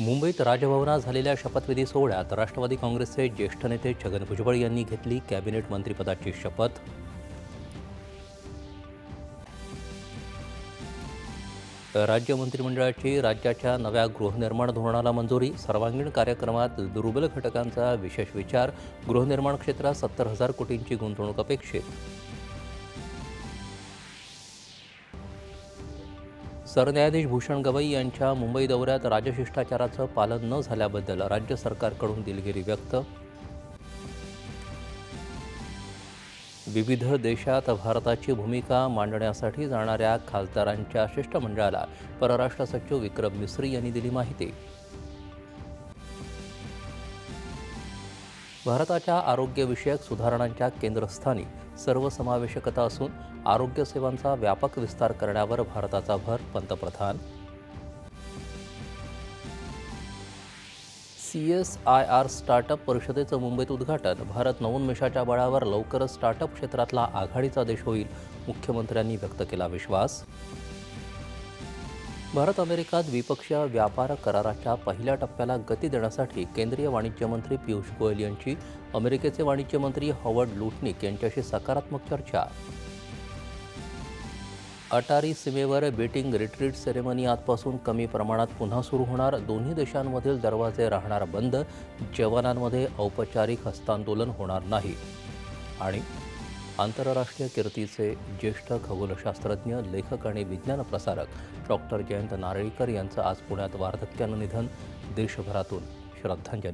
मुंबईत राजभवनात झालेल्या शपथविधी सोहळ्यात राष्ट्रवादी काँग्रेसचे ज्येष्ठ नेते छगन भुजबळ यांनी घेतली कॅबिनेट मंत्रिपदाची शपथ. राज्य मंत्रिमंडळाची राज्याच्या नव्या गृहनिर्माण धोरणाला मंजुरी सर्वांगीण कार्यक्रमात दुर्बल घटकांचा विशेष विचार गृहनिर्माण क्षेत्रात सत्तर हजार कोटींची गुंतवणूक अपेक्षित. सरन्यायाधीश भूषण गवई यांच्या मुंबई दौऱ्यात राजशिष्टाचाराचं पालन न झाल्याबद्दल राज्य सरकारकडून दिलगिरी व्यक्त. विविध देशात भारताची भूमिका मांडण्यासाठी जाणाऱ्या खासदारांच्या शिष्टमंडळाला परराष्ट्र सचिव विक्रम मिस्री यांनी दिली माहिती. भारताच्या आरोग्यविषयक सुधारणांच्या केंद्रस्थानी सर्वसमावेशकता असून आरोग्य सेवांचा व्यापक विस्तार करण्यावर भारताचा भर पंतप्रधान. C S I R startup परिषदेचं मुंबईत उद्घाटन भारत नवोन्मेषाच्या बळावर लवकरच स्टार्टअप क्षेत्रातला आघाडीचा देश होईल मुख्यमंत्र्यांनी व्यक्त केला विश्वास. भारत अमेरिका द्विपक्षीय व्यापार कराराच्या पहिल्या टप्प्याला गती देण्यासाठी केंद्रीय वाणिज्य मंत्री पियुष गोयल यांची अमेरिकेचे वाणिज्य मंत्री हॉवर्ड लुटनिक यांच्याशी सकारात्मक चर्चा. अटारी सीमेवर बेटिंग रिट्रीट सेरेमनी आजपासून कमी प्रमाणात पुन्हा सुरू होणार. दोन्ही देशांमधील दरवाजे राहणार बंद. जवानांमध्ये औपचारिक हस्तांदोलन होणार नाही. आणि आंतरराष्ट्रीय कीर्तीचे ज्येष्ठ खगोलशास्त्रज्ञ लेखक आणि विज्ञान प्रसारक डॉक्टर जयंत नारळीकर यांचं आज पुण्यात वार्धक्यानं निधन देशभरातून. श्रद्धांजली.